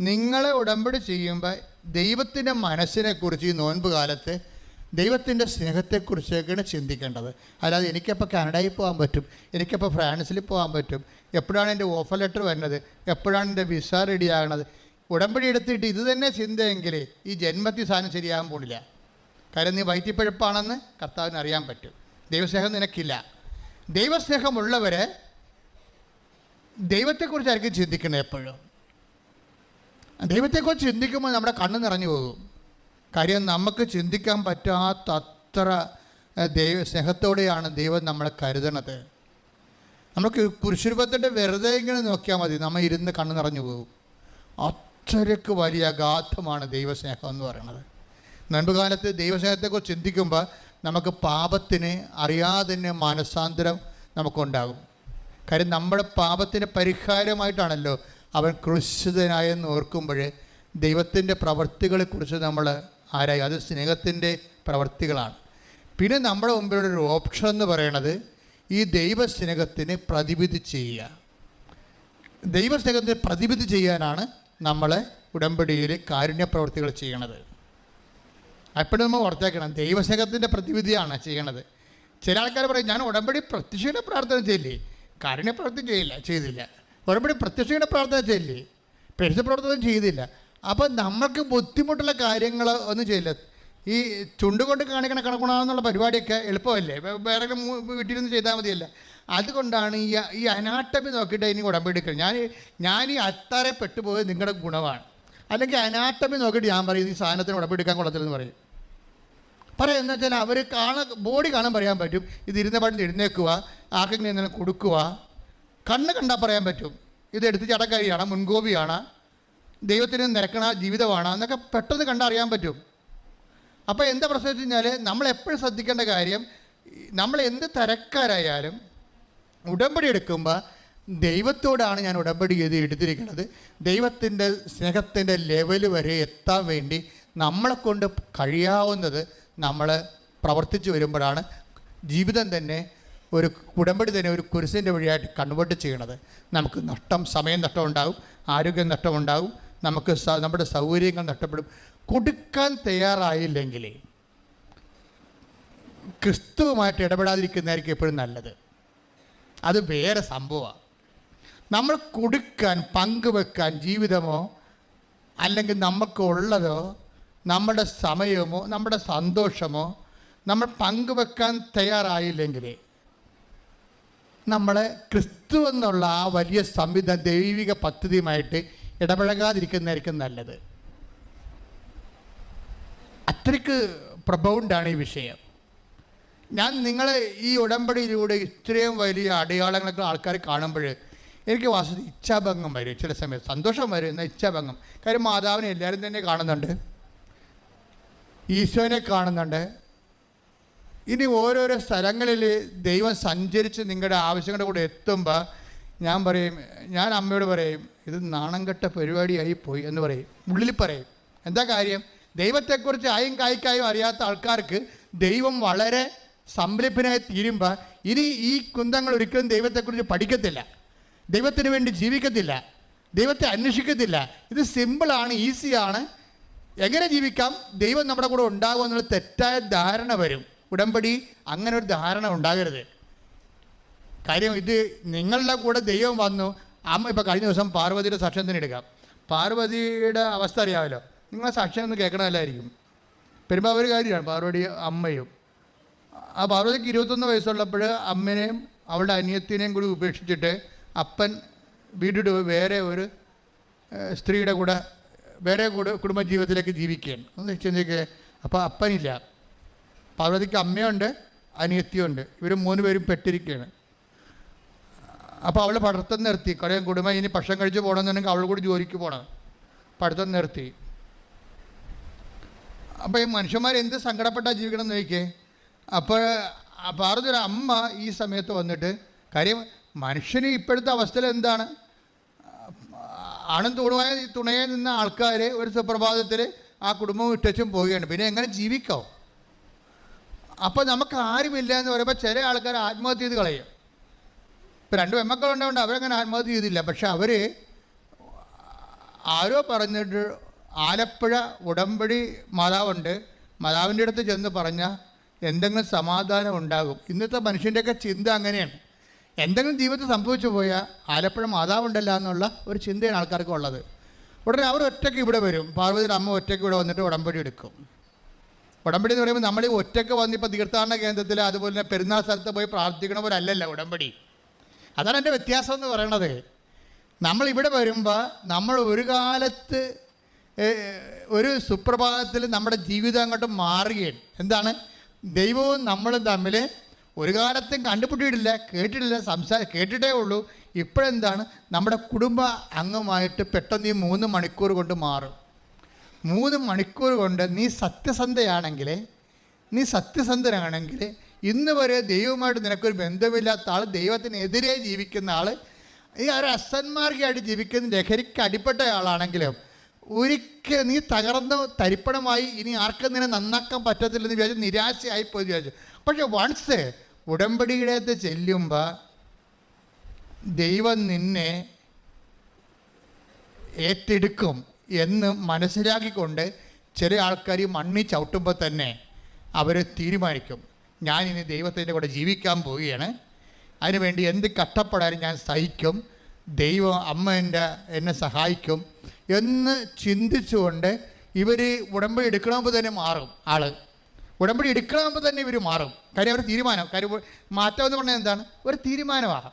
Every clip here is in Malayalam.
നിങ്ങളെ ഉടമ്പടി ചെയ്യുമ്പോൾ ദൈവത്തിന്റെ മനസ്സിനെക്കുറിച്ച് ഈ നോൻപ് കാലത്ത് ദൈവത്തിന്റെ സ്നേഹത്തെക്കുറിച്ചൊക്കെയാണ് ചിന്തിക്കേണ്ടത്. അല്ലാതെ എനിക്കപ്പോൾ കാനഡയിൽ പോകാൻ പറ്റും എനിക്കപ്പോൾ ഫ്രാൻസിൽ പോകാൻ പറ്റും എപ്പോഴാണ് എന്റെ ഓഫർ ലെറ്റർ വരുന്നത് എപ്പോഴാണ് എന്റെ വിസ റെഡി ആകണത്? ഉടമ്പടി എടുത്തിട്ട് ഇത് തന്നെ ചിന്തയെങ്കിൽ ഈ ജന്മത്തിൽ സാധനം ശരിയാകാൻ പോണില്ല. കാര്യം നീ വയറ്റിപ്പഴപ്പാണെന്ന് കർത്താവിന് അറിയാൻ പറ്റും. ദൈവസ്നേഹം നിനക്കില്ല. ദൈവസ്നേഹമുള്ളവർ ദൈവത്തെക്കുറിച്ചായിരിക്കും ചിന്തിക്കണം എപ്പോഴും. ദൈവത്തെക്കുറിച്ച് ചിന്തിക്കുമ്പോൾ നമ്മുടെ കണ്ണ് നിറഞ്ഞു പോകും. കാര്യം നമുക്ക് ചിന്തിക്കാൻ പറ്റാത്ത അത്ര ദൈവ സ്നേഹത്തോടെയാണ് ദൈവം നമ്മളെ കരുതണത്. നമുക്ക് കുരിശുരൂപത്തിന്റെ വെറുതെ ഇങ്ങനെ നോക്കിയാൽ മതി നമ്മൾ ഇരുന്ന് കണ്ണ് നിറഞ്ഞു പോകും. അത്രയ്ക്ക് വലിയ അഗാധമാണ് ദൈവസ്നേഹം എന്ന് പറയുന്നത്. നൻപുകാലത്ത് ദൈവസ്നേഹത്തെക്കുറിച്ച് ചിന്തിക്കുമ്പോൾ നമുക്ക് പാപത്തിന് അറിയാതെ തന്നെ മനസാന്തരം നമുക്കുണ്ടാകും. കാര്യം നമ്മുടെ പാപത്തിന് പരിഹാരമായിട്ടാണല്ലോ അവൻ ക്രൂശിതനായെന്ന് ഓർക്കുമ്പോൾ ദൈവത്തിന്റെ പ്രവൃത്തികളെക്കുറിച്ച് നമ്മൾ ആരായി? അത് സ്നേഹത്തിന്റെ പ്രവൃത്തികളാണ് പിന്നെ നമ്മുടെ മുമ്പിലുള്ള ഒരു ഓപ്ഷൻ എന്ന് പറയണത് ഈ ദൈവസ്നേഹത്തിന് പ്രതിവിധി ചെയ്യുക. ദൈവസ്നേഹത്തിന് പ്രതിവിധി ചെയ്യാനാണ് നമ്മൾ ഉടമ്പടിയിൽ കാരുണ്യപ്രവർത്തികൾ ചെയ്യണത്. അപ്പോഴും നമ്മൾ ഓർത്തേക്കണം ദൈവസ്നേഹത്തിന്റെ പ്രതിവിധിയാണ് ചെയ്യണത്. ചില ആൾക്കാർ പറയും ഞാൻ ഉടമ്പടി പ്രത്യക്ഷയുടെ പ്രാർത്ഥന ചെയ്യില്ലേ? കാരുണ്യപ്രവർത്തി ചെയ്യില്ല ചെയ്തില്ല. ഉടമ്പടി പ്രത്യക്ഷയുടെ പ്രാർത്ഥന ചെയ്യില്ലേ? പെരുത്ത പ്രവർത്തനം ചെയ്തില്ല. അപ്പം നമ്മൾക്ക് ബുദ്ധിമുട്ടുള്ള കാര്യങ്ങൾ ഒന്നും ചെയ്യില്ല. ഈ ചുണ്ടുകൊണ്ട് കാണിക്കണ കണക്കുണാന്നുള്ള പരിപാടിയൊക്കെ എളുപ്പമല്ലേ? വേറെ വീട്ടിലൊന്നും ചെയ്താൽ മതിയല്ല? അതുകൊണ്ടാണ് ഈ ഈ അനാട്ടമി നോക്കിയിട്ട് ഇനി ഉടമ്പെടുക്കുന്നത് ഞാൻ ഞാൻ ഈ അത്താറെ പെട്ടുപോയത് നിങ്ങളുടെ ഗുണമാണ്. അല്ലെങ്കിൽ അനാട്ടമി നോക്കിയിട്ട് ഞാൻ പറയും ഈ സാധനത്തിന് ഉടമ്പെടുക്കാൻ കൊള്ളത്തില്ലെന്ന് പറയും. പറയാം എന്ന് വെച്ചാൽ അവർ കാണാൻ ബോഡി കാണാൻ പറയാൻ പറ്റും. ഇത് ഇരുന്ന പാട്ടിൽ എഴുന്നേക്കുക ആർക്കെങ്കിലും എന്തെങ്കിലും കൊടുക്കുക കണ്ണ് കണ്ടാൽ പറയാൻ പറ്റും. ഇത് എടുത്ത് ചടക്കരിയാണ് മുൻകോപിയാണ്. ദൈവത്തിന് നിരക്കണ ജീവിതമാണ്. എന്നൊക്കെ പെട്ടെന്ന് കണ്ടറിയാൻ പറ്റും. അപ്പോൾ എന്താ പ്രശ്നം വെച്ച് കഴിഞ്ഞാൽ നമ്മൾ എപ്പോഴും ശ്രദ്ധിക്കേണ്ട കാര്യം നമ്മൾ എന്ത് തരക്കാരായാലും ഉടമ്പടി എടുക്കുമ്പോൾ ദൈവത്തോടാണ് ഞാൻ ഉടമ്പടി ചെയ്ത് എടുത്തിരിക്കുന്നത്. ദൈവത്തിന്റെ സ്നേഹത്തിന്റെ ലെവൽ വരെ എത്താൻ വേണ്ടി നമ്മളെ കൊണ്ട് കഴിയാവുന്നത് നമ്മൾ പ്രവർത്തിച്ചു വരുമ്പോഴാണ്. ജീവിതം തന്നെ ഒരു ഉടമ്പടി തന്നെ ഒരു കുരിശിന്റെ വഴിയായിട്ട് കൺവേർട്ട് ചെയ്യണത്. നമുക്ക് നഷ്ടം സമയം നഷ്ടം ഉണ്ടാവും ആരോഗ്യം നഷ്ടം ഉണ്ടാവും നമുക്ക് നമ്മുടെ സൗകര്യങ്ങൾ നഷ്ടപ്പെടും. കൊടുക്കാൻ തയ്യാറായില്ലെങ്കിൽ ക്രിസ്തുവുമായിട്ട് ഇടപെടാതിരിക്കുന്നതായിരിക്കും എപ്പോഴും നല്ലത്. അത് വേറെ സംഭവമാണ് നമ്മൾ കൊടുക്കാൻ പങ്കുവെക്കാൻ ജീവിതമോ അല്ലെങ്കിൽ നമുക്കുള്ളതോ നമ്മുടെ സമയമോ നമ്മുടെ സന്തോഷമോ നമ്മൾ പങ്കുവെക്കാൻ തയ്യാറായില്ലെങ്കിൽ നമ്മളെ ക്രിസ്തു എന്നുള്ള ആ വലിയ സംവിധ ദൈവിക പദ്ധതിയുമായിട്ട് ഇടപഴകാതിരിക്കുന്നതായിരിക്കും നല്ലത്. അത്രയ്ക്ക് പ്രബൗണ്ടാണ് ഈ വിഷയം. ഞാൻ നിങ്ങളെ ഈ ഉടമ്പടിയിലൂടെ ഇത്രയും വലിയ അടയാളങ്ങളൊക്കെ ആൾക്കാർ കാണുമ്പോൾ എനിക്ക് വാസ്തു ഇച്ഛാഭംഗം വരും ചില സമയത്ത് സന്തോഷം വരും എന്നാൽ ഇച്ഛാഭംഗം. കാര്യം മാതാവിനെ എല്ലാവരും തന്നെ കാണുന്നുണ്ട്. ഈശോനെ കാണുന്നുണ്ട്. ഇനി ഓരോരോ സ്ഥലങ്ങളിൽ ദൈവം സഞ്ചരിച്ച് നിങ്ങളുടെ ആവശ്യങ്ങളുടെ കൂടെ എത്തുമ്പോൾ ഞാൻ പറയും ഞാൻ അമ്മയോട് പറയും ഇത് നാണം കെട്ട പരിപാടിയായി പോയി എന്ന് പറയും. ഉള്ളിൽ പറയും. എന്താ കാര്യം? ദൈവത്തെക്കുറിച്ച് ആയും കായ്ക്കായും അറിയാത്ത ആൾക്കാർക്ക് ദൈവം വളരെ സംരംഭനായി തീരുമ്പോൾ ഇനി ഈ കുന്തങ്ങൾ ഒരിക്കലും ദൈവത്തെക്കുറിച്ച് പഠിക്കത്തില്ല. ദൈവത്തിന് വേണ്ടി ജീവിക്കത്തില്ല. ദൈവത്തെ അന്വേഷിക്കത്തില്ല. ഇത് സിമ്പിളാണ് ഈസിയാണ് എങ്ങനെ ജീവിക്കാം? ദൈവം നമ്മുടെ കൂടെ ഉണ്ടാകും എന്നുള്ള തെറ്റായ ധാരണ വരും. ഉടമ്പടി അങ്ങനെ ഒരു ധാരണ ഉണ്ടാകരുത്. കാര്യം ഇത് നിങ്ങളുടെ കൂടെ ദൈവം വന്നു. അമ്മ ഇപ്പോൾ കഴിഞ്ഞ ദിവസം പാർവതിയുടെ സാക്ഷ്യത്തിന് എടുക്കാം. പാർവതിയുടെ അവസ്ഥ അറിയാമല്ലോ. നിങ്ങളെ സാക്ഷ്യം ഒന്ന് കേൾക്കണമല്ലായിരിക്കും കാര്യമാണ് പാർവതി അമ്മയും. ആ പാർവതിക്ക് ഇരുപത്തൊന്ന് വയസ്സുള്ളപ്പോൾ അമ്മനെയും അവളുടെ അനിയത്തിനെയും കൂടി ഉപേക്ഷിച്ചിട്ട് അപ്പൻ വീട്ടിട്ട് വേറെ ഒരു സ്ത്രീയുടെ കൂടെ വേറെ കൂടെ കുടുംബജീവിതത്തിലേക്ക് ജീവിക്കുകയാണ്. ഒന്ന് ചിന്തിക്കുക അപ്പോൾ അപ്പനില്ല. പാർവതിക്ക് അമ്മയുണ്ട് അനിയത്തിയുണ്ട്. ഇവർ മൂന്ന് പേരും പെട്ടിരിക്കുകയാണ് അപ്പോൾ അവൾ പഠിത്തം നിർത്തി. കുറേ കുടുംബം ഇനി ഭക്ഷണം കഴിച്ച് പോകണമെന്നുണ്ടെങ്കിൽ അവൾ കൂടി ജോലിക്ക് പോകണം പഠിത്തം നിർത്തി. അപ്പോൾ ഈ മനുഷ്യന്മാർ എന്ത് സങ്കടപ്പെട്ട ജീവിക്കണം എന്ന് നോക്കിയേ അപ്പോൾ പാർവതി അമ്മ ഈ സമയത്ത് വന്നിട്ട് കാര്യം മനുഷ്യന് ഇപ്പോഴത്തെ അവസ്ഥയിൽ എന്താണ്? ആണും തുണയായി തുണയെ നിന്ന ആൾക്കാർ ഒരു സുപ്രഭാതത്തിൽ ആ കുടുംബം ഇട്ടച്ചും പോവുകയാണ്. പിന്നെ എങ്ങനെ ജീവിക്കാം അപ്പോൾ നമുക്ക് ആരുമില്ല എന്ന് പറയുമ്പോൾ ചില ആൾക്കാർ ആത്മഹത്യ ചെയ്ത് കളയും. ഇപ്പൊ രണ്ട് പെമ്മക്കളുണ്ടാവുണ്ട് അവരങ്ങനെ ആത്മഹത്യ ചെയ്തില്ല. പക്ഷെ അവർ ആരോ പറഞ്ഞിട്ട് ആലപ്പുഴ ഉടമ്പടി മാതാവുണ്ട്. മാതാവിന്റെ അടുത്ത് ചെന്ന് പറഞ്ഞാൽ എന്തെങ്കിലും സമാധാനം ഉണ്ടാകും. ഇന്നത്തെ മനുഷ്യന്റെയൊക്കെ ചിന്ത അങ്ങനെയാണ്. എന്തെങ്കിലും ജീവിതത്തിൽ സംഭവിച്ചു പോയാൽ ആലപ്പുഴ മാതാവുണ്ടല്ല എന്നുള്ള ഒരു ചിന്തയാണ് ആൾക്കാർക്ക് ഉള്ളത്. ഉടനെ അവർ ഒറ്റയ്ക്ക് ഇവിടെ വരും. പാർവതിയുടെ അമ്മ ഒറ്റയ്ക്ക് ഇവിടെ വന്നിട്ട് ഉടമ്പടി എടുക്കും. ഉടമ്പടി എന്ന് പറയുമ്പോൾ നമ്മൾ ഒറ്റയ്ക്ക് വന്നിപ്പോൾ തീർത്ഥാടന കേന്ദ്രത്തിൽ അതുപോലെ തന്നെ പെരുന്നാൾ സ്ഥലത്ത് പോയി പ്രാർത്ഥിക്കണവരല്ലല്ല ഉടമ്പടി. അതാണ് എന്റെ വ്യത്യാസം എന്ന് പറയണത്. നമ്മൾ ഇവിടെ വരുമ്പോൾ നമ്മൾ ഒരു കാലത്ത് ഒരു സുപ്രഭാതത്തിൽ നമ്മുടെ ജീവിതം അങ്ങോട്ട് മാറുകയാണ്. എന്താണ്? ദൈവവും നമ്മളും തമ്മിൽ ഒരു കാലത്തും കണ്ടുപിടിയിട്ടില്ല കേട്ടിട്ടില്ല സംസാര കേട്ടിട്ടേ ഉള്ളൂ. ഇപ്പോഴെന്താണ്? നമ്മുടെ കുടുംബ അംഗമായിട്ട് പെട്ടെന്ന് ഈ മൂന്ന് മണിക്കൂർ കൊണ്ട് മാറും. മൂന്ന് മണിക്കൂർ കൊണ്ട് നീ സത്യസന്ധയാണെങ്കിൽ നീ സത്യസന്ധനാണെങ്കിൽ ഇന്ന് വരെ ദൈവവുമായിട്ട് നിനക്കൊരു ബന്ധമില്ലാത്ത ആൾ ദൈവത്തിനെതിരെ ജീവിക്കുന്ന ആൾ ഈ ഒരു അസന്മാർഗിയായിട്ട് ജീവിക്കുന്ന ലഹരിക്ക് അടിപ്പെട്ട ആളാണെങ്കിലും ഒരിക്കൽ നീ തകർന്ന് തരിപ്പണമായി ഇനി ആർക്കും നിന്നെ നന്നാക്കാൻ പറ്റത്തില്ലെന്ന് വിചാരിച്ചു നിരാശയായി പോയി വിചാരിച്ചു. പക്ഷെ വൺസ് ഉടമ്പടിയുടെ അടുത്ത് ചെല്ലുമ്പോൾ ദൈവം നിന്നെ ഏറ്റെടുക്കും. എന്ന് മനസ്സിലാക്കിക്കൊണ്ട് ചില ആൾക്കാർ മണ്ണി ചവിട്ടുമ്പോൾ തന്നെ അവർ തീരുമാനിക്കും. ഞാൻ ഇനി ദൈവത്തിന്റെ കൂടെ ജീവിക്കാൻ പോവുകയാണ്. അതിനുവേണ്ടി എന്ത് കഷ്ടപ്പെടാനും ഞാൻ സഹിക്കും. ദൈവം അമ്മ എന്റെ എന്നെ സഹായിക്കും എന്ന് ചിന്തിച്ചുകൊണ്ട് ഇവർ ഉടമ്പടി എടുക്കണമെങ്കിൽ തന്നെ മാറും ആൾ ഉടമ്പടി എടുക്കണമെങ്കിൽ തന്നെ ഇവർ മാറും. കാര്യം അവർ തീരുമാനം. കാര്യം മാറ്റം എന്ന് പറഞ്ഞാൽ എന്താണ്? ഒരു തീരുമാനമാണ്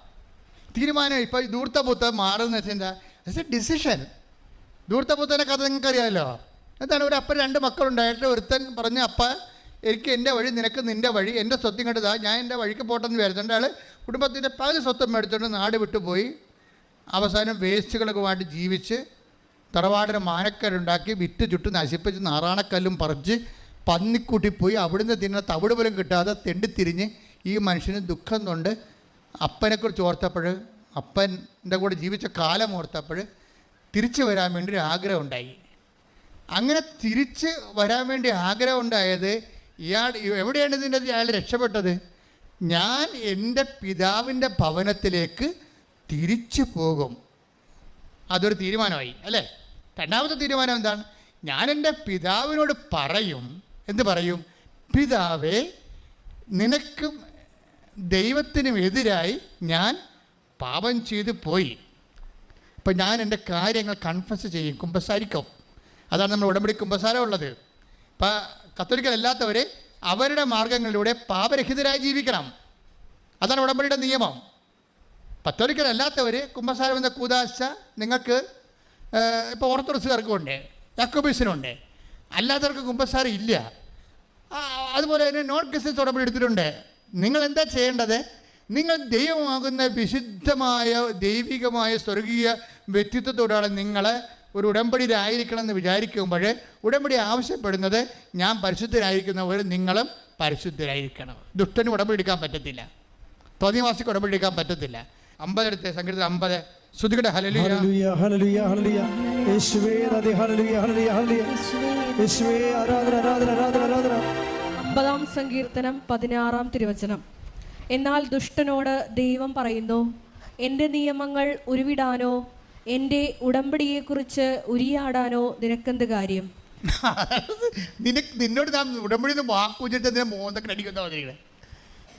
തീരുമാനം ഇപ്പോൾ ദൂർത്ത പുത്തം മാറുന്ന വെച്ചാൽ എന്താ? ഇറ്റ്സ് എ ഡിസിഷൻ ദൂർത്തപുത്തന്റെ കഥ നിങ്ങൾക്ക് അറിയാമല്ലോ എന്താണ് ഒരു അപ്പൻ രണ്ട് മക്കളുണ്ടായിട്ട് ഒരുത്തൻ പറഞ്ഞ അപ്പ എനിക്ക് എന്റെ വഴി നിനക്ക് നിന്റെ വഴി എന്റെ സ്വത്ത് ഇങ്ങോട്ട് ഞാൻ എന്റെ വഴിക്ക് പോട്ടെന്ന് വിചാരിച്ചിട്ടുണ്ട് ആൾ കുടുംബത്തിന്റെ പകുതി സ്വത്തും മേടിച്ചുകൊണ്ട് നാട് വിട്ടുപോയി അവസാനം വേസ്റ്റുകളൊക്കെ വേണ്ടി ജീവിച്ച് തറവാടിന് മാനക്കരുണ്ടാക്കി വിറ്റ് ചുട്ട് നശിപ്പിച്ച് നാറാണക്കല്ലും പറിച്ച് പന്നിക്കൂട്ടി പോയി. അവിടുന്ന് തിന്ന തവിട് പോലും കിട്ടാതെ തെണ്ടിത്തിരിഞ്ഞ് ഈ മനുഷ്യന് ദുഃഖം കൊണ്ട് അപ്പനെക്കുറിച്ച് ഓർത്തപ്പോൾ അപ്പന്റെ കൂടെ ജീവിച്ച കാലം ഓർത്തപ്പോൾ തിരിച്ചു വരാൻ വേണ്ടി ഒരു ആഗ്രഹം ഉണ്ടായി അങ്ങനെ തിരിച്ച് വരാൻ വേണ്ടി ആഗ്രഹം ഉണ്ടായത് ഇയാൾ എവിടെയാണ് ഇതിന്റെ അയാൾ രക്ഷപ്പെട്ടത്? ഞാൻ എന്റെ പിതാവിന്റെ ഭവനത്തിലേക്ക് തിരിച്ചു പോകും. അതൊരു തീരുമാനമായി അല്ലേ? രണ്ടാമത്തെ തീരുമാനം എന്താണ്? ഞാൻ എന്റെ പിതാവിനോട് പറയും എന്ത് പറയും? പിതാവേ നിനക്കും ദൈവത്തിനും എതിരായി ഞാൻ പാപം ചെയ്തു പോയി. അപ്പം ഞാൻ എന്റെ കാര്യങ്ങൾ കൺഫസ് ചെയ്യും. കുമ്പസാരിക്കും. അതാണ് നമ്മൾ ഉടമ്പടി കുമ്പസാരം ഉള്ളത്. ഇപ്പം കത്തോലിക്കലല്ലാത്തവർ അവരുടെ മാർഗങ്ങളിലൂടെ പാപരഹിതരായി ജീവിക്കണം. അതാണ് ഉടമ്പടിയുടെ നിയമം. കത്തോലിക്കലല്ലാത്തവർ കുമ്പസാരം എന്ന കൂതാശ നിങ്ങൾക്ക് ഇപ്പോൾ ഓർത്തഡോക്സുകാർക്കും ഉണ്ട് യാക്കോബീസിനുണ്ട്. അല്ലാത്തവർക്ക് കുമ്പസാരം ഇല്ല. അതുപോലെ തന്നെ നോൺ ക്രിസ്ത്യൻസ് ഉടമ്പടി എടുത്തിട്ടുണ്ട്. നിങ്ങൾ എന്താ ചെയ്യേണ്ടത്? നിങ്ങൾ ദൈവമാകുന്ന വിശുദ്ധമായ ദൈവികമായ സ്വർഗീയ വ്യക്തിത്വത്തോടാണ് നിങ്ങൾ ഒരു ഉടമ്പടിയിലായിരിക്കണം എന്ന് വിചാരിക്കുമ്പോൾ ഉടമ്പടി ആവശ്യപ്പെടുന്നത് ഞാൻ പരിശുദ്ധരായിരിക്കുന്നവർ നിങ്ങളും പരിശുദ്ധരായിരിക്കണം. ദുഷ്ടന് ഉടമ്പടി എടുക്കാൻ പറ്റത്തില്ല. തോന്നിവാസിക്ക് ഉടമ്പടി എടുക്കാൻ പറ്റത്തില്ല. അമ്പതെടുത്ത് സംഗീതത്തിൽ അമ്പത്. ശ്രുതികട ഹലലിയ ഹല്ലേലൂയ ഹല്ലേലൂയ ഹല്ലേലൂയ. യേശുവേ നന്ദി ഹല്ലേലൂയ ഹല്ലേലൂയ ഹല്ലേലൂയ. യേശുവേ ആരാധന ആരാധന ആരാധന ആരാധന. അമ്പതാം സങ്കീർത്തനം പതിനാറാം തിരുവചനം. എന്നാൽ ദുഷ്ടനോട് ദൈവം പറയുന്നു എന്റെ നിയമങ്ങൾ ഉരുവിടാനോ എന്റെ ഉടമ്പടിയെക്കുറിച്ച് ഉരിയാടാനോ നിനക്കെന്ത് കാര്യം? നിനക്ക് നിന്നോട് ഞാൻ ഉടമ്പടി നിന്നെ മോന്തൊക്കെ അടിക്കുന്ന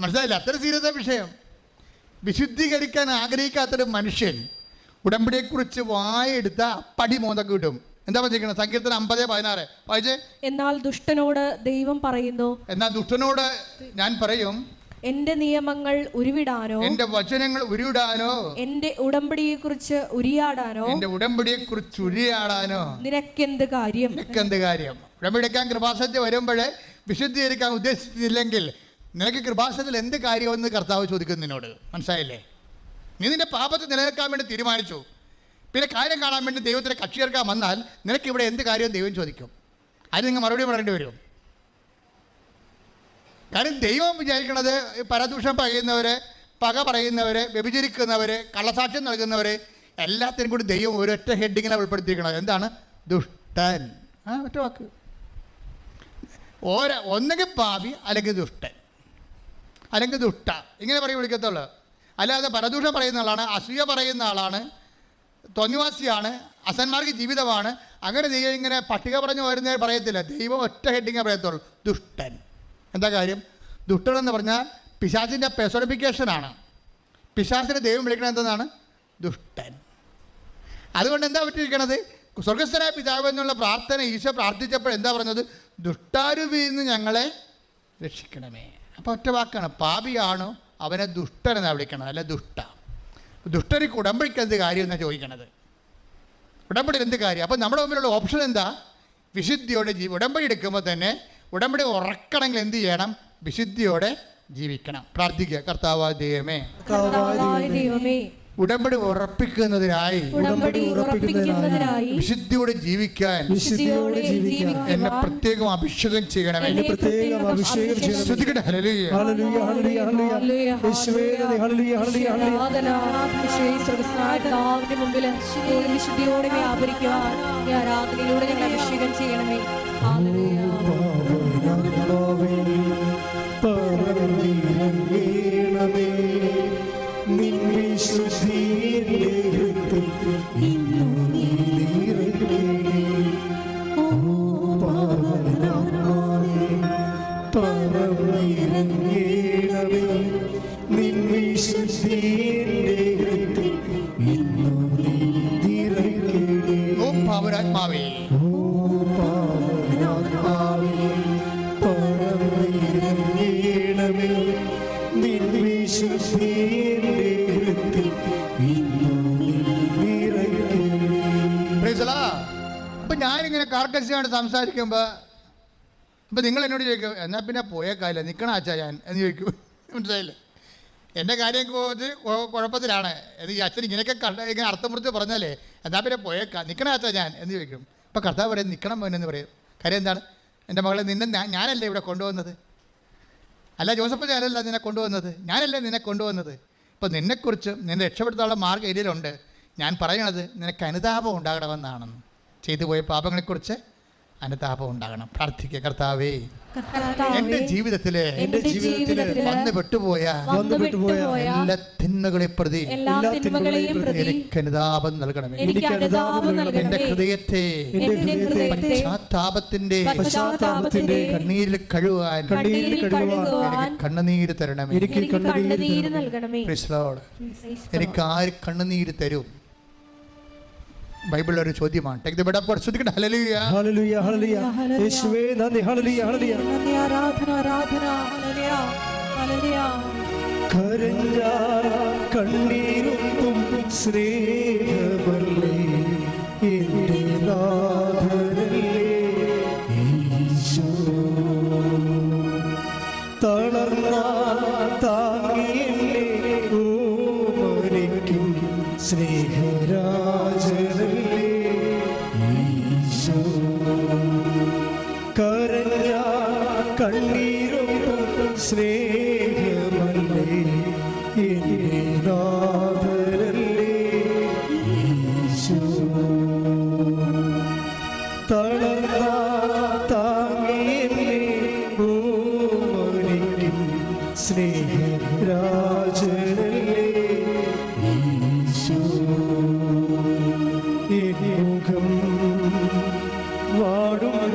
മനസ്സിലായില്ല? അത്ര സീരിയസ് വിഷയം. വിശുദ്ധീകരിക്കാൻ ആഗ്രഹിക്കാത്തൊരു മനുഷ്യൻ ഉടമ്പടിയെക്കുറിച്ച് വായെടുത്ത അപ്പടി മോന്തൊക്കെ കിട്ടും. എന്താ പറഞ്ഞിരിക്കുന്നത് സങ്കീർത്തനം അമ്പത് പതിനാറ്. വായിച്ചേ? എന്നാൽ ദുഷ്ടനോട് ദൈവം പറയുന്നു എന്നാൽ ദുഷ്ടനോട് ഞാൻ പറയും എന്റെ നിയമങ്ങൾ ഉരുവിടാനോ? എന്റെ വചനങ്ങൾ ഉരുവിടാനോ? എന്റെ ഉടമ്പടിയെ കുറിച്ച് ഉരിയാടാനോ? എന്റെ ഉടമ്പടിയെ കുറിച്ച് ഉരിയാടാനോ? നിനക്കെന്ത് കാര്യം? നിനക്കെന്ത് കാര്യം? ഉടമ്പടിക്കാൻ കൃപാസനത്തിൽ വരുമ്പോഴേ വിശുദ്ധീകരിക്കാൻ ഉദ്ദേശിച്ചില്ലെങ്കിൽ നിനക്ക് കൃപാസനത്തിൽ എന്ത് കാര്യമെന്ന് കർത്താവ് ചോദിക്കുന്നു നിന്നോട്? മനസ്സിലായില്ലേ? നീ നിന്റെ പാപത്തെ നിലനിൽക്കാൻ വേണ്ടി തീരുമാനിച്ചു. പിന്നെ കാര്യം കാണാൻ വേണ്ടി ദൈവത്തിന്റെ കക്ഷി ചേർക്കാൻ വന്നാൽ നിനക്ക് ഇവിടെ എന്ത് കാര്യവും ദൈവം ചോദിക്കും. അതിന് നിങ്ങൾ മറുപടി പറയേണ്ടി വരും. കാരണം ദൈവം വിചാരിക്കണത് പരദൂഷണം പറയുന്നവർ പക പറയുന്നവരെ വ്യഭിചരിക്കുന്നവരെ കള്ളസാക്ഷ്യം നൽകുന്നവരെ എല്ലാത്തിനും കൂടി ദൈവം ഒരൊറ്റ ഹെഡിങ്ങിനെ ഉൾപ്പെടുത്തിയിരിക്കണത് എന്താണ്? ദുഷ്ടൻ. ആ ഒറ്റ വാക്ക്. ഓരോ ഒന്നുകിൽ പാപി അല്ലെങ്കിൽ ദുഷ്ടൻ. അല്ലെങ്കിൽ ദുഷ്ട. ഇങ്ങനെ പറയും വിളിക്കത്തുള്ളൂ. അല്ലാതെ പരദൂഷണം പറയുന്ന ആളാണ് അസൂയ പറയുന്ന ആളാണ് തോന്നിവാസിയാണ് അസന്മാർക്ക് ജീവിതമാണ്. അങ്ങനെ ദൈവം ഇങ്ങനെ പട്ടിക പറഞ്ഞു വരുന്നവർ പറയത്തില്ല. ദൈവം ഒറ്റ ഹെഡിങ്ങേ പറയത്തുള്ളൂ. ദുഷ്ടൻ. എന്താ കാര്യം? ദുഷ്ടനെന്ന് പറഞ്ഞാൽ പിശാചിന്റെ പെസോണിഫിക്കേഷനാണ് പിശാചിനെ ദൈവം വിളിക്കണത് എന്താണ് ദുഷ്ടൻ. അതുകൊണ്ട് എന്താ പറ്റിയിരിക്കണത്? സ്വർഗസ്ഥനായ പിതാവ് എന്നുള്ള പ്രാർത്ഥന ഈശോ പ്രാർത്ഥിച്ചപ്പോൾ എന്താ പറഞ്ഞത്? ദുഷ്ടാരൂപിയിൽ നിന്ന് ഞങ്ങളെ രക്ഷിക്കണമേ. അപ്പോൾ ഒറ്റ വാക്കാണ്. പാപിയാണോ? അവനെ ദുഷ്ടനെന്നാണ് വിളിക്കണത്. അല്ല ദുഷ്ട. ദുഷ്ടനിക്ക് ഉടമ്പടിക്ക് എന്ത് കാര്യം എന്നാണ് ചോദിക്കണത്? ഉടമ്പടി എന്ത് കാര്യം? അപ്പോൾ നമ്മുടെ മുമ്പിലുള്ള ഓപ്ഷൻ എന്താ? വിശുദ്ധിയോടെ ജീവി ഉടമ്പടി എടുക്കുമ്പോൾ തന്നെ ഉടമ്പടി ഉറക്കണമെങ്കിൽ എന്ത് ചെയ്യണം? വിശുദ്ധിയോടെ ജീവിക്കണം. പ്രാർത്ഥിക്കുക. കർത്താവായ ദൈവമേ. ഉടമ്പടി ഉറപ്പിക്കുന്നതിനായി വിശുദ്ധിയോടെ ജീവിക്കാൻ എന്നെ പ്രത്യേകം അഭിഷേകം ചെയ്യണമേ. ശ്രദ്ധിക്കട്ടെ. വിശുദ്ധിയോടെ വ്യാപരിക്കുവാൻ ഈ ആരാധനയിലൂടെ ഞങ്ങൾ അഭിഷേകം ചെയ്യണമേ. അപ്പൊ ഞാനിങ്ങനെ കാർക്കശിയോട് സംസാരിക്കുമ്പോൾ ഇപ്പം നിങ്ങൾ എന്നോട് ചോദിക്കും എന്നാൽ പിന്നെ പോയേക്കാല്ല? നിക്കണ അച്ഛാ ഞാൻ? എന്ന് ചോദിക്കും. മനസ്സിലായില്ലേ? എന്റെ കാര്യം കുഴപ്പത്തിലാണ്. എന്ന് അച്ഛൻ ഇങ്ങനെയൊക്കെ കണ്ട ഇങ്ങനെ അർത്ഥം മുറിച്ച് പറഞ്ഞാലേ എന്നാൽ പിന്നെ പോയേക്കാം നിൽക്കണാത്ത ഞാൻ എന്ന് ചോദിക്കും. അപ്പോൾ കർത്താവ് പറയും നിൽക്കണം മോനെന്ന് പറയും. കാര്യം എന്താണ്? എന്റെ മകളെ നിന്നെ ഞാനല്ലേ ഇവിടെ കൊണ്ടുവന്നത്? അല്ല ജോസഫ് ഞാനല്ല നിന്നെ കൊണ്ടുവന്നത്. ഞാനല്ലേ നിന്നെ കൊണ്ടുവന്നത്? ഇപ്പോൾ നിന്നെക്കുറിച്ച് നിന്നെ രക്ഷപ്പെടുത്താനുള്ള മാർഗം ഇതിലുണ്ട് ഞാൻ പറയണത് നിനക്ക് അനുതാപം ഉണ്ടാകണമെന്നാണെന്ന്. ചെയ്തു പോയ പാപങ്ങളെക്കുറിച്ച് അനുതാപം ഉണ്ടാകണം പ്രാർത്ഥിക്കുക കർത്താവേ എന്റെ എന്റെ ജീവിതത്തിലെ എന്റെ ജീവിതത്തിലെ വന്ന് പെട്ടുപോയ വിട്ടുപോയ എല്ലാ തിന്മകളെ പ്രതി എല്ലാ തിന്മകളെയും പ്രതി എനിക്ക് അനുതാപം നൽകണമേ. എനിക്ക് അനുതാപം എന്റെ ഹൃദയത്തെ എന്റെ ഹൃദയത്തെ പശ്ചാത്താപത്തിന്റെ പശ്ചാത്താപത്തിന്റെ കണ്ണീരിൽ കഴുകാൻ കണ്ണുനീര് തരണമേ. എനിക്ക് ആര് കണ്ണുനീര് തരും? ബൈബിളിൽ ഒരു ചോദ്യമാണ്. ടേക്ക് ദി ബെഡ് അപ്പ് ശ്രദ്ധിക്കട്ടെ ഹല്ലേലൂയ ഹല്ലേലൂയ ഹല്ലേലൂയ യേശുവേ നന്ദി. ഹല്ലേലൂയ ഹല്ലേലൂയ നന്ദി, ആരാധന ആരാധന. ഹല്ലേലൂയ, ഹല്ലേലൂയ. കരഞ്ഞാൽ കണ്ണീരൊത്തും സ്നേഹമല്ലേ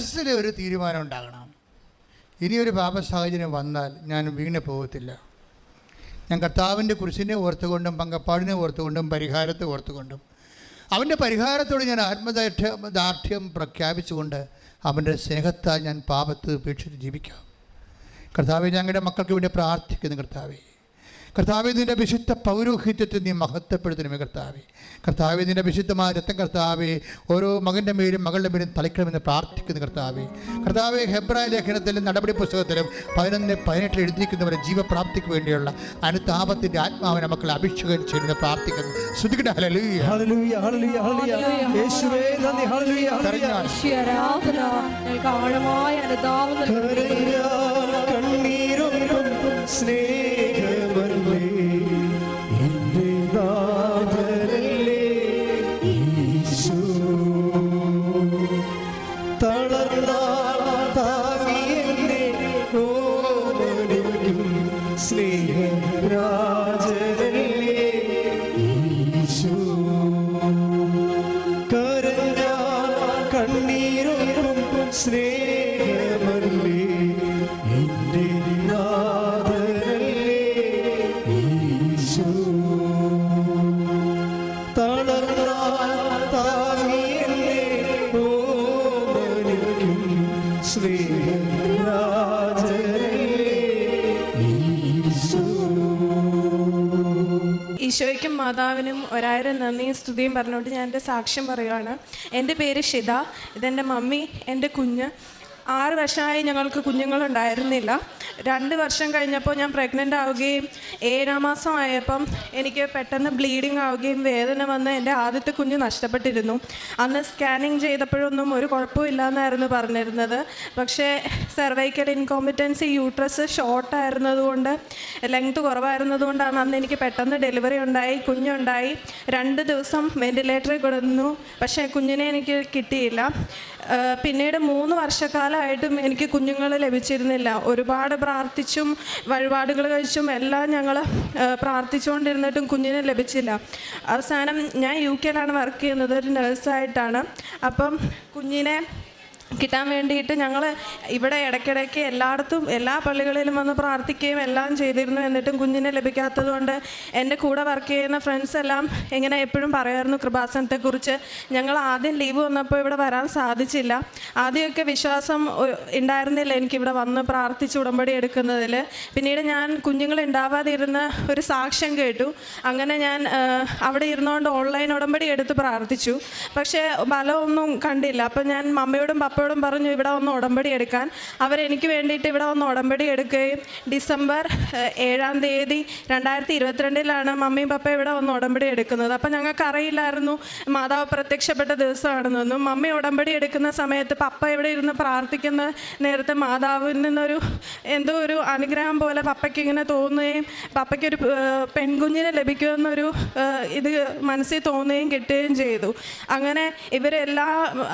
മനസ്സിൽ ഒരു തീരുമാനം ഉണ്ടാകണം. ഇനിയൊരു പാപ സാഹചര്യം വന്നാൽ ഞാൻ വീണ് പോകത്തില്ല. ഞാൻ കർത്താവിന്റെ കുരിശിനെ ഓർത്തുകൊണ്ടും പങ്കപ്പാടിനെ ഓർത്തുകൊണ്ടും പരിഹാരത്തെ ഓർത്തുകൊണ്ടും അവന്റെ പരിഹാരത്തോട് ഞാൻ ആത്മദാർഢ്യം ദാർഢ്യം പ്രഖ്യാപിച്ചുകൊണ്ട് അവന്റെ സ്നേഹത്താൽ ഞാൻ പാപത്ത് ഉപേക്ഷിച്ച് ജീവിക്കാം. കർത്താവെ ഞങ്ങളുടെ മക്കൾക്ക് വേണ്ടി പ്രാർത്ഥിക്കുന്നു കർത്താവെ. കർത്താവെ നിന്റെ വിശുദ്ധ പൗരോഹിത്യത്തെ നീ മഹത്വപ്പെടുത്തണമേ കർത്താവെ. കർത്താവെ നിന്റെ വിശുദ്ധമായ രക്തം കർത്താവെ ഓരോ മകന്റെ മേലും മകളുടെ മേലും തളിക്കണമെന്ന് പ്രാർത്ഥിക്കുന്നു കർത്താവെ. കർത്താവെ ഹെബ്രായ ലേഖനത്തിലും നടപടി പുസ്തകത്തിലും പതിനൊന്ന് പതിനെട്ടിൽ എഴുതിയിരിക്കുന്നവരെ ജീവപ്രാപ്തിക്ക് വേണ്ടിയുള്ള അനുതാപത്തിന്റെ ആത്മാവിനെ മക്കളെ അഭിഷേകം ചെയ്യുന്ന പ്രാർത്ഥിക്കുന്നു. ശ്രദ്ധിക്കട്ടെ ആഴമായ അനുതാപം നൽകണമേ. കരഞ്ഞാൽ സ്നേഹരാജനല്ലേ ഒരായിരം നന്ദിയും സ്തുതിയും പറഞ്ഞുകൊണ്ട് ഞാൻ എന്റെ സാക്ഷ്യം പറയുകയാണ് എന്റെ പേര് ഷിത. ഇതെന്റെ മമ്മി എന്റെ കുഞ്ഞ്. ആറ് വർഷമായി ഞങ്ങൾക്ക് കുഞ്ഞുങ്ങളുണ്ടായിരുന്നില്ല. രണ്ട് വർഷം കഴിഞ്ഞപ്പോൾ ഞാൻ പ്രഗ്നന്റ് ആവുകയും ഏഴാം മാസം ആയപ്പം എനിക്ക് പെട്ടെന്ന് ബ്ലീഡിങ് ആവുകയും വേദന വന്ന് എന്റെ ആദ്യത്തെ കുഞ്ഞ് നഷ്ടപ്പെട്ടിരുന്നു. അന്ന് സ്കാനിങ് ചെയ്തപ്പോഴൊന്നും ഒരു കുഴപ്പമില്ല എന്നായിരുന്നു പറഞ്ഞിരുന്നത്. പക്ഷേ സെർവൈക്കൽ ഇൻകോമ്പിറ്റൻസി യൂട്രസ് ഷോർട്ട് ആയിരുന്നതുകൊണ്ട് ലെങ്ത് കുറവായിരുന്നതുകൊണ്ടാണ് അന്ന് എനിക്ക് പെട്ടെന്ന് ഡെലിവറി ഉണ്ടായി കുഞ്ഞുണ്ടായി രണ്ട് ദിവസം വെന്റിലേറ്ററിൽ കിടന്നു. പക്ഷേ കുഞ്ഞിനെ എനിക്ക് കിട്ടിയില്ല. പിന്നീട് മൂന്ന് വർഷക്കാലമായിട്ടും എനിക്ക് കുഞ്ഞുങ്ങൾ ലഭിച്ചിരുന്നില്ല. ഒരുപാട് പ്രാർത്ഥിച്ചും വഴിപാടുകൾ കഴിച്ചും എല്ലാം ഞങ്ങൾ പ്രാർത്ഥിച്ചുകൊണ്ടിരുന്നിട്ടും കുഞ്ഞിനെ ലഭിച്ചില്ല. അവസാനം ഞാൻ യു കെയിലാണ് വർക്ക് ചെയ്യുന്നത്. ഒരു നഴ്സായിട്ടാണ് അപ്പം കുഞ്ഞിനെ കിട്ടാൻ വേണ്ടിയിട്ട് ഞങ്ങൾ ഇവിടെ ഇടയ്ക്കിടയ്ക്ക് എല്ലായിടത്തും എല്ലാ പള്ളികളിലും വന്ന് പ്രാർത്ഥിക്കുകയും എല്ലാം ചെയ്തിരുന്നു. എന്നിട്ടും കുഞ്ഞിനെ ലഭിക്കാത്തത് കൊണ്ട് എന്റെ കൂടെ വർക്ക് ചെയ്യുന്ന ഫ്രണ്ട്സ് എല്ലാം ഇങ്ങനെ എപ്പോഴും പറയുമായിരുന്നു കൃപാസനത്തെക്കുറിച്ച്. ഞങ്ങൾ ആദ്യം ലീവ് വന്നപ്പോൾ ഇവിടെ വരാൻ സാധിച്ചില്ല. ആദ്യമൊക്കെ വിശ്വാസം ഉണ്ടായിരുന്നില്ല എനിക്കിവിടെ വന്ന് പ്രാർത്ഥിച്ച് ഉടമ്പടി എടുക്കുന്നതിൽ. പിന്നീട് ഞാൻ കുഞ്ഞുങ്ങൾ ഉണ്ടാവാതിരുന്ന ഒരു സാക്ഷ്യം കേട്ടു. അങ്ങനെ ഞാൻ അവിടെ ഇരുന്നുകൊണ്ട് ഓൺലൈൻ ഉടമ്പടി എടുത്ത് പ്രാർത്ഥിച്ചു. പക്ഷേ ഫലമൊന്നും കണ്ടില്ല. അപ്പം ഞാൻ മമ്മയോടും പപ്പയോടും പറഞ്ഞു ഇവിടെ വന്ന് ഉടമ്പടി എടുക്കാൻ. അവരെനിക്ക് വേണ്ടിയിട്ട് ഇവിടെ വന്ന് ഉടമ്പടി എടുക്കുകയും ഡിസംബർ ഏഴാം തീയതി രണ്ടായിരത്തി ഇരുപത്തിരണ്ടിലാണ് മമ്മിയും പപ്പ ഇവിടെ വന്ന് ഉടമ്പടി എടുക്കുന്നത്. അപ്പം ഞങ്ങൾക്ക് അറിയില്ലായിരുന്നു. മാതാവ് പ്രത്യക്ഷപ്പെട്ട ദിവസമാണെന്നൊന്നും മമ്മി ഉടമ്പടി എടുക്കുന്ന സമയത്ത് പപ്പ ഇവിടെ ഇരുന്ന് പ്രാർത്ഥിക്കുന്ന നേരത്തെ മാതാവിൽ നിന്നൊരു എന്തോ ഒരു അനുഗ്രഹം പോലെ പപ്പയ്ക്ക് ഇങ്ങനെ തോന്നുകയും പപ്പയ്ക്കൊരു പെൺകുഞ്ഞിനെ ലഭിക്കുമെന്നൊരു ഇത് മനസ്സിൽ തോന്നുകയും കിട്ടുകയും ചെയ്തു. അങ്ങനെ ഇവരെല്ലാ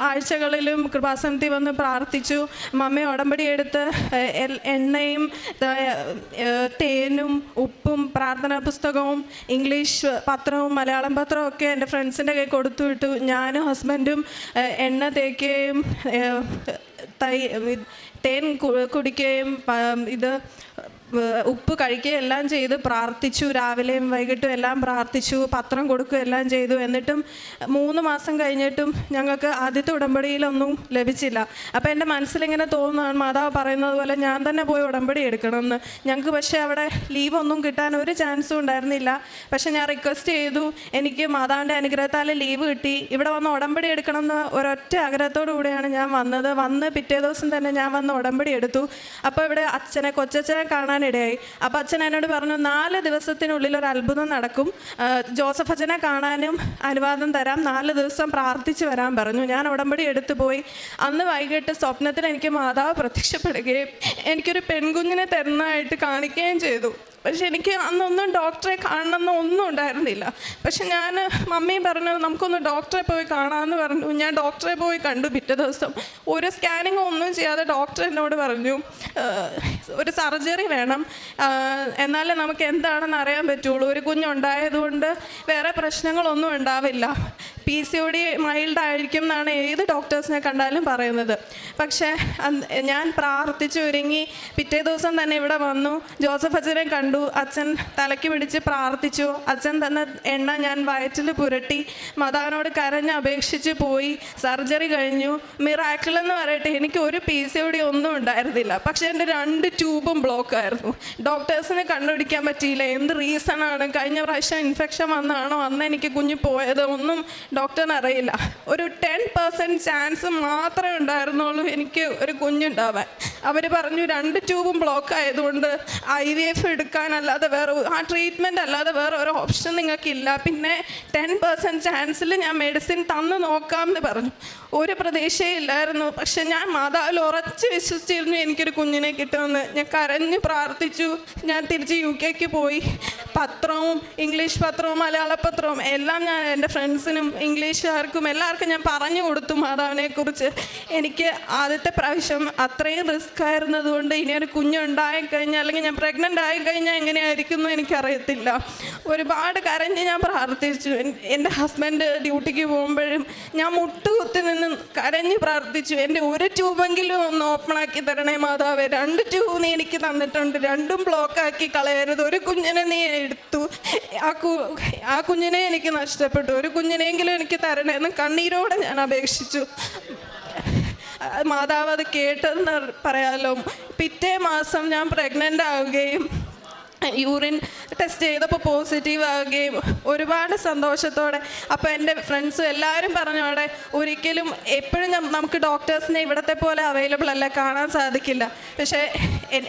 ആഴ്ചകളിലും കൃപാസനത്തിൽ വന്ന് പ്രാർത്ഥിച്ചു. മമ്മ ഉടമ്പടി എടുത്ത് എണ്ണയും തേനും ഉപ്പും പ്രാർത്ഥനാ പുസ്തകവും ഇംഗ്ലീഷ് പത്രവും മലയാളം പത്രവും ഒക്കെ എന്റെ ഫ്രണ്ട്സിന്റെ കൈ കൊടുത്തു വിട്ടു. ഞാനും ഹസ്ബൻഡും എണ്ണ തേക്കുകയും തൈ തേൻ കുടിക്കുകയും ഇത് ഉപ്പ് കഴിക്കുകയും എല്ലാം ചെയ്ത് പ്രാർത്ഥിച്ചു രാവിലെയും വൈകിട്ടും എല്ലാം പ്രാർത്ഥിച്ചു പത്രം കൊടുക്കുകയും എല്ലാം ചെയ്തു. എന്നിട്ടും മൂന്ന് മാസം കഴിഞ്ഞിട്ടും ഞങ്ങൾക്ക് ആദ്യത്തെ ഉടമ്പടിയിലൊന്നും ലഭിച്ചില്ല. അപ്പോൾ എന്റെ മനസ്സിലിങ്ങനെ തോന്നുന്നതാണ് മാതാവ് പറയുന്നത് പോലെ ഞാൻ തന്നെ പോയി ഉടമ്പടി എടുക്കണമെന്ന്. ഞങ്ങൾക്ക് പക്ഷേ അവിടെ ലീവ് ഒന്നും കിട്ടാൻ ഒരു ചാൻസും ഉണ്ടായിരുന്നില്ല. പക്ഷേ ഞാൻ റിക്വസ്റ്റ് ചെയ്തു എനിക്ക് മാതാവിന്റെ അനുഗ്രഹത്താൽ ലീവ് കിട്ടി. ഇവിടെ വന്ന് ഉടമ്പടി എടുക്കണം എന്ന് ഒരൊറ്റ ആഗ്രഹത്തോടു കൂടിയാണ് ഞാൻ വന്നത്. വന്ന് പിറ്റേ ദിവസം തന്നെ ഞാൻ വന്ന് ഉടമ്പടി എടുത്തു. അപ്പോൾ ഇവിടെ അച്ഛനെ കൊച്ചച്ഛനെ കാണാനിടയായി. അപ്പോൾ അച്ഛൻ എന്നോട് പറഞ്ഞു നാല് ദിവസത്തിനുള്ളിൽ ഒരു അത്ഭുതം നടക്കും. ജോസഫ് അച്ഛനെ കാണാനും അനുവാദം തരാം. നാല് ദിവസം പ്രാർത്ഥിച്ച് വരാൻ പറഞ്ഞു. ഞാൻ ഉടമ്പടി എടുത്തു പോയി. അന്ന് വൈകിട്ട് സ്വപ്നത്തിൽ എനിക്ക് മാതാവ് പ്രത്യക്ഷപ്പെടുകയും എനിക്കൊരു പെൺകുഞ്ഞിനെ തരുന്നതായിട്ട് കാണിക്കുകയും ചെയ്തു. പക്ഷെ എനിക്ക് അന്നൊന്നും ഡോക്ടറെ കാണണമെന്ന് ഒന്നും ഉണ്ടായിരുന്നില്ല. പക്ഷെ ഞാൻ മമ്മി പറഞ്ഞു നമുക്കൊന്ന് ഡോക്ടറെ പോയി കാണാമെന്ന് പറഞ്ഞു. ഞാൻ ഡോക്ടറെ പോയി കണ്ടു പിറ്റേ ദിവസം. ഒരു സ്കാനിങ് ഒന്നും ചെയ്യാതെ ഡോക്ടർ എന്നോട് പറഞ്ഞു ഒരു സർജറി വേണം. എന്നാലേ നമുക്ക് എന്താണെന്ന് അറിയാൻ പറ്റുള്ളൂ. ഒരു കുഞ്ഞുണ്ടായതുകൊണ്ട് വേറെ പ്രശ്നങ്ങളൊന്നും ഉണ്ടാവില്ല. P C O D mild ആയിരിക്കും എന്നാണ് ഏത് ഡോക്ടേഴ്സിനെ കണ്ടാലും പറയുന്നത്. പക്ഷേ ഞാൻ പ്രാർത്ഥിച്ചു ഒരുങ്ങി പിറ്റേ ദിവസം തന്നെ ഇവിടെ വന്നു. ജോസഫ് അച്ഛനെ കണ്ടു. അച്ഛൻ തലയ്ക്ക് പിടിച്ച് പ്രാർത്ഥിച്ചു. അച്ഛൻ തന്ന എണ്ണ ഞാൻ വയറ്റിൽ പുരട്ടി. മാതാവിനോട് കരഞ്ഞ് അപേക്ഷിച്ച് പോയി. സർജറി കഴിഞ്ഞു. മിറാക്കിൾ എന്ന് പറയട്ടെ എനിക്ക് ഒരു പി സി ഒ ഡി ഒന്നും ഉണ്ടായിരുന്നില്ല. പക്ഷേ എന്റെ രണ്ട് ട്യൂബും ബ്ലോക്ക് ആയിരുന്നു. ഡോക്ടേഴ്സിനെ കണ്ടുപിടിക്കാൻ പറ്റിയില്ല. എന്ത് റീസൺ ആണ്? കഴിഞ്ഞ പ്രാവശ്യം ഇൻഫെക്ഷൻ വന്നാണോ അന്ന് എനിക്ക് കുഞ്ഞു പോയത്. ഒന്നും ഡോക്ടറിന് അറിയില്ല. ഒരു ടെൻ പെർസെന്റ് ചാൻസ് മാത്രമേ ഉണ്ടായിരുന്നുള്ളൂ എനിക്ക് ഒരു കുഞ്ഞുണ്ടാവാൻ. അവർ പറഞ്ഞു രണ്ട് ട്യൂബും ബ്ലോക്ക് ആയതുകൊണ്ട് ഐ വി എഫ് എടുക്കാനല്ലാതെ വേറെ ആ ട്രീറ്റ്മെന്റ് അല്ലാതെ വേറെ ഒരു ഓപ്ഷൻ നിങ്ങൾക്കില്ല. പിന്നെ ടെൻ പെർസെന്റ് ചാൻസിൽ ഞാൻ മെഡിസിൻ തന്ന് നോക്കാമെന്ന് പറഞ്ഞു. ഒരു പ്രതീക്ഷയില്ലായിരുന്നു പക്ഷെ ഞാൻ മാതാവിൽ ഉറച്ച് വിശ്വസിച്ചിരുന്നു എനിക്കൊരു കുഞ്ഞിനെ കിട്ടുമെന്ന്. ഞാൻ കരഞ്ഞ് പ്രാർത്ഥിച്ചു. ഞാൻ തിരിച്ച് യു കെക്ക് പോയി. പത്രവും ഇംഗ്ലീഷ് പത്രവും മലയാള പത്രവും എല്ലാം ഞാൻ എന്റെ ഫ്രണ്ട്സിനും ഇംഗ്ലീഷുകാർക്കും എല്ലാവർക്കും ഞാൻ പറഞ്ഞു കൊടുത്തു മാതാവിനെ കുറിച്ച് എനിക്ക് ആദ്യത്തെ പ്രാവശ്യം അത്രയും റിസ്ക് ആയിരുന്നതുകൊണ്ട് ഇനി ഒരു കുഞ്ഞുണ്ടായി കഴിഞ്ഞാൽ അല്ലെങ്കിൽ ഞാൻ പ്രഗ്നന്റ് ആയി കഴിഞ്ഞാൽ എങ്ങനെയായിരിക്കും എന്ന് എനിക്കറിയത്തില്ല. ഒരുപാട് കരഞ്ഞ് ഞാൻ പ്രാർത്ഥിച്ചു. എന്റെ ഹസ്ബൻഡ് ഡ്യൂട്ടിക്ക് പോകുമ്പോഴും ഞാൻ മുട്ടുകുത്തി നിന്ന് കരഞ്ഞ് പ്രാർത്ഥിച്ചു. എന്റെ ഒരു ട്യൂബെങ്കിലും ഒന്ന് ഓപ്പൺ ആക്കി തരണേ മാതാവേ. രണ്ട് ട്യൂബ് നീ എനിക്ക് തന്നിട്ടുണ്ട്. രണ്ടും ബ്ലോക്ക് ആക്കി കളയരുത്. ഒരു കുഞ്ഞിനെ നീ എടുത്തു. ആ കു ആ കുഞ്ഞിനെ എനിക്ക് നഷ്ടപ്പെട്ടു. ഒരു കുഞ്ഞിനെങ്കിലും എനിക്ക് തരണേ എന്ന് കണ്ണീരോടെ ഞാൻ അപേക്ഷിച്ചു. മാതാവ് അത് കേട്ടതെന്ന് പറയാലോ. പിറ്റേ മാസം ഞാൻ പ്രഗ്നന്റ് ആവുകയും യൂറിൻ ടെസ്റ്റ് ചെയ്തപ്പോൾ പോസിറ്റീവ് ആവുകയും ഒരുപാട് സന്തോഷത്തോടെ അപ്പോൾ എന്റെ ഫ്രണ്ട്സും എല്ലാവരും പറഞ്ഞു അവിടെ ഒരിക്കലും എപ്പോഴും നമുക്ക് ഡോക്ടേഴ്സിനെ ഇവിടത്തെ പോലെ അവൈലബിൾ അല്ല കാണാൻ സാധിക്കില്ല. പക്ഷേ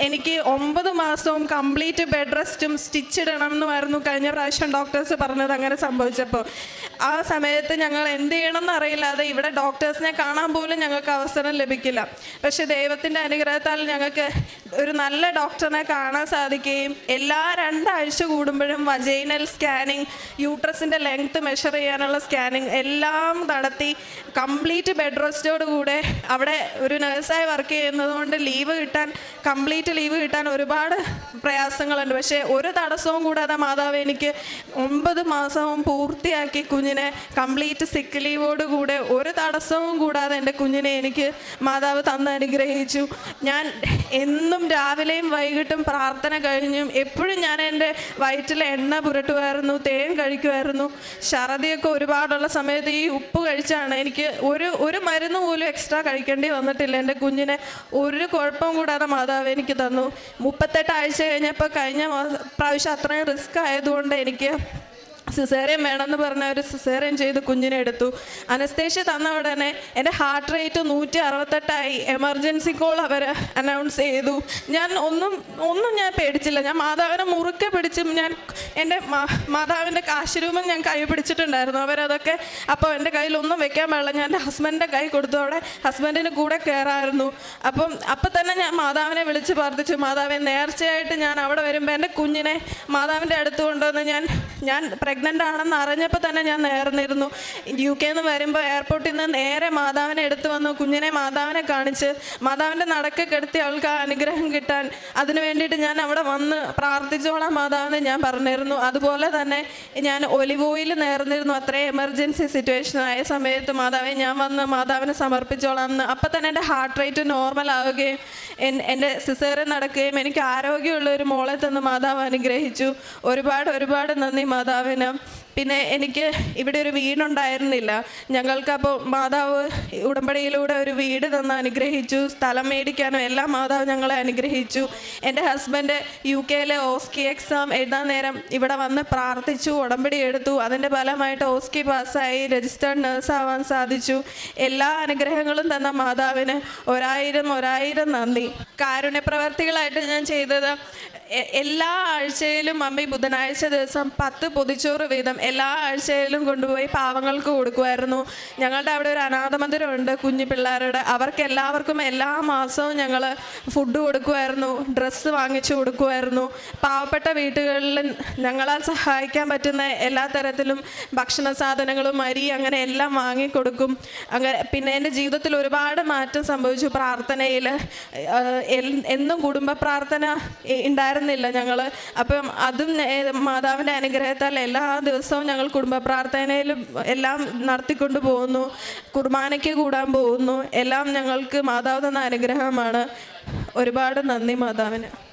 എനിക്ക് ഒമ്പത് മാസവും കംപ്ലീറ്റ് ബെഡ് റെസ്റ്റും സ്റ്റിച്ച് ഇടണം എന്നുമായിരുന്നു കഴിഞ്ഞ പ്രാവശ്യം ഡോക്ടേഴ്സ് പറഞ്ഞത് അങ്ങനെ സംഭവിച്ചപ്പോൾ ആ സമയത്ത് ഞങ്ങൾ എന്ത് ചെയ്യണമെന്ന് എന്നറിയില്ലാതെ ഇവിടെ ഡോക്ടേഴ്സിനെ കാണാൻ പോലും ഞങ്ങൾക്ക് അവസരം ലഭിക്കില്ല. പക്ഷെ ദൈവത്തിന്റെ അനുഗ്രഹത്താൽ ഞങ്ങൾക്ക് ഒരു നല്ല ഡോക്ടറിനെ കാണാൻ സാധിക്കുകയും എല്ലാ രണ്ടാഴ്ച കൂടുമ്പോഴും വജൈനൽ സ്കാനിങ് യൂട്രസിന്റെ ലെങ്ത് മെഷർ ചെയ്യാനുള്ള സ്കാനിങ് എല്ലാം നടത്തി കംപ്ലീറ്റ് ബെഡ് റെസ്റ്റോട് കൂടെ അവിടെ ഒരു നഴ്സായി വർക്ക് ചെയ്യുന്നതുകൊണ്ട് ലീവ് കിട്ടാൻ കംപ്ലീറ്റ് ലീവ് കിട്ടാൻ ഒരുപാട് പ്രയാസങ്ങളുണ്ട്. പക്ഷേ ഒരു തടസ്സവും കൂടാതെ മാതാവ് എനിക്ക് ഒമ്പത് മാസവും പൂർത്തിയാക്കി കുഞ്ഞിനെ കംപ്ലീറ്റ് സിക്ക് ലീവോട് കൂടെ ഒരു തടസ്സവും കൂടാതെ എന്റെ കുഞ്ഞിനെ എനിക്ക് മാതാവ് തന്ന് അനുഗ്രഹിച്ചു. ഞാൻ എന്നും രാവിലെയും വൈകിട്ടും പ്രാർത്ഥന കഴിഞ്ഞും എപ്പോഴും ഞാൻ എന്റെ വയറ്റിൽ എണ്ണ പുരട്ടുമായിരുന്നു തേൻ കഴിക്കുമായിരുന്നു. ഛർദിയൊക്കെ ഒരുപാടുള്ള സമയത്ത് ഈ ഉപ്പ് കഴിച്ചാണ് എനിക്ക് ഒരു ഒരു മരുന്ന് പോലും എക്സ്ട്രാ കഴിക്കേണ്ടി വന്നിട്ടില്ല. എന്റെ കുഞ്ഞിനെ ഒരു കുഴപ്പം കൂടാതെ മാതാവ് എനിക്ക് തന്നു. മുപ്പത്തെട്ട് ആഴ്ച കഴിഞ്ഞപ്പോൾ കഴിഞ്ഞ പ്രാവശ്യം അത്രയും റിസ്ക് ആയതുകൊണ്ട് എനിക്ക് സിസേറിയൻ വേണമെന്ന് പറഞ്ഞ ഒരു സിസേറിയൻ ചെയ്ത് കുഞ്ഞിനെ എടുത്തു. അനസ്തേഷ്യ തന്ന ഉടനെ എന്റെ ഹാർട്ട് റേറ്റ് നൂറ്റി അറുപത്തെട്ടായി എമർജൻസി കോൾ അവർ അനൗൺസ് ചെയ്തു. ഞാൻ ഒന്നും ഒന്നും ഞാൻ പേടിച്ചില്ല. ഞാൻ മാതാവിനെ മുറുക്കെ പിടിച്ചും ഞാൻ എന്റെ മാതാവിന്റെ കാശുരൂപം ഞാൻ കൈ പിടിച്ചിട്ടുണ്ടായിരുന്നു. അവരതൊക്കെ അപ്പോൾ എന്റെ കയ്യിൽ ഒന്നും വെക്കാൻ പാടില്ല. ഞാൻ എന്റെ ഹസ്ബൻഡിന്റെ കൈ കൊടുത്തു. അവിടെ ഹസ്ബൻഡിന് കൂടെ കയറായിരുന്നു. അപ്പം അപ്പം തന്നെ ഞാൻ മാതാവിനെ വിളിച്ച് പ്രാർത്ഥിച്ചു. മാതാവിനെ നേർച്ചയായിട്ട് ഞാൻ അവിടെ വരുമ്പോൾ എന്റെ കുഞ്ഞിനെ മാതാവിന്റെ അടുത്ത് കൊണ്ടുവന്ന് ഞാൻ ഞാൻ പ്രഗ്നന്റ് ആണെന്ന് അറിഞ്ഞപ്പോൾ തന്നെ ഞാൻ നേർന്നിരുന്നു. യു കെ എന്ന് വരുമ്പോൾ എയർപോർട്ടിൽ നിന്ന് നേരെ മാതാവിനെ എടുത്തു വന്നു. കുഞ്ഞിനെ മാതാവിനെ കാണിച്ച് മാതാവിന്റെ നടക്ക കെടുത്തി അവൾക്ക് അനുഗ്രഹം കിട്ടാൻ അതിനു വേണ്ടിയിട്ട് ഞാൻ അവിടെ വന്ന് പ്രാർത്ഥിച്ചോളാം മാതാവിനെ ഞാൻ പറഞ്ഞിരുന്നു. അതുപോലെ തന്നെ ഞാൻ ഒലിവോയിൽ നേർന്നിരുന്നു. അത്രയും എമർജൻസി സിറ്റുവേഷൻ ആയ സമയത്ത് മാതാവെ ഞാൻ വന്ന് മാതാവിനെ സമർപ്പിച്ചോളാം എന്ന്. അപ്പം തന്നെ എന്റെ ഹാർട്ട് റേറ്റ് നോർമൽ ആവുകയും എന്റെ സിസേറിയൻ നടക്കുകയും എനിക്ക് ആരോഗ്യമുള്ള ഒരു മോളെ തന്ന് മാതാവ് അനുഗ്രഹിച്ചു. ഒരുപാട് ഒരുപാട് നന്ദി മാതാവിന്. പിന്നെ എനിക്ക് ഇവിടെ ഒരു വീടുണ്ടായിരുന്നില്ല. ഞങ്ങൾക്ക് അപ്പോൾ മാതാവ് ഉടമ്പടിയിലൂടെ ഒരു വീട് തന്ന് അനുഗ്രഹിച്ചു. സ്ഥലം മേടിക്കാനും എല്ലാം മാതാവ് ഞങ്ങളെ അനുഗ്രഹിച്ചു. എന്റെ ഹസ്ബൻഡ് യു കെയിലെ ഓസ്കി എക്സാം എഴുതാൻ നേരം ഇവിടെ വന്ന് പ്രാർത്ഥിച്ചു ഉടമ്പടി എടുത്തു. അതിന്റെ ഫലമായിട്ട് ഓസ്കി പാസ്സായി രജിസ്റ്റേർഡ് നേഴ്സ് ആവാൻ സാധിച്ചു. എല്ലാ അനുഗ്രഹങ്ങളും തന്ന മാതാവിന് ഒരായിരം ഒരായിരം നന്ദി. കാരുണ്യപ്രവർത്തികളായിട്ട് ഞാൻ ചെയ്തത് എല്ലാ ആഴ്ചയിലും മമ്മി ബുധനാഴ്ച ദിവസം പത്ത് പൊതിച്ചോറ് വീതം എല്ലാ ആഴ്ചയിലും കൊണ്ടുപോയി പാവങ്ങൾക്ക് കൊടുക്കുമായിരുന്നു. ഞങ്ങളുടെ അവിടെ ഒരു അനാഥ മന്ദിരമുണ്ട് കുഞ്ഞു പിള്ളേരുടെ. അവർക്ക് എല്ലാവർക്കും എല്ലാ മാസവും ഞങ്ങൾ ഫുഡ് കൊടുക്കുമായിരുന്നു ഡ്രസ്സ് വാങ്ങിച്ചു കൊടുക്കുമായിരുന്നു. പാവപ്പെട്ട വീട്ടുകളിൽ ഞങ്ങളാൽ സഹായിക്കാൻ പറ്റുന്ന എല്ലാ തരത്തിലും ഭക്ഷണ സാധനങ്ങളും അരി അങ്ങനെ എല്ലാം വാങ്ങിക്കൊടുക്കും അങ്ങനെ പിന്നെ എന്റെ ജീവിതത്തിൽ ഒരുപാട് മാറ്റം സംഭവിച്ചു പ്രാർത്ഥനയിൽ എന്നും കുടുംബ പ്രാർത്ഥന ഉണ്ടായിരുന്നു ഉണ്ടായിരുന്നില്ല ഞങ്ങൾ അപ്പം അതും മാതാവിന്റെ അനുഗ്രഹത്താൽ എല്ലാ ദിവസവും ഞങ്ങൾ കുടുംബ പ്രാർത്ഥനയിലും എല്ലാം നടത്തിക്കൊണ്ട് പോകുന്നു. കുർബാനയ്ക്ക് കൂടാൻ പോകുന്നു. എല്ലാം ഞങ്ങൾക്ക് മാതാവ് തന്ന അനുഗ്രഹമാണ്. ഒരുപാട് നന്ദി മാതാവിന്.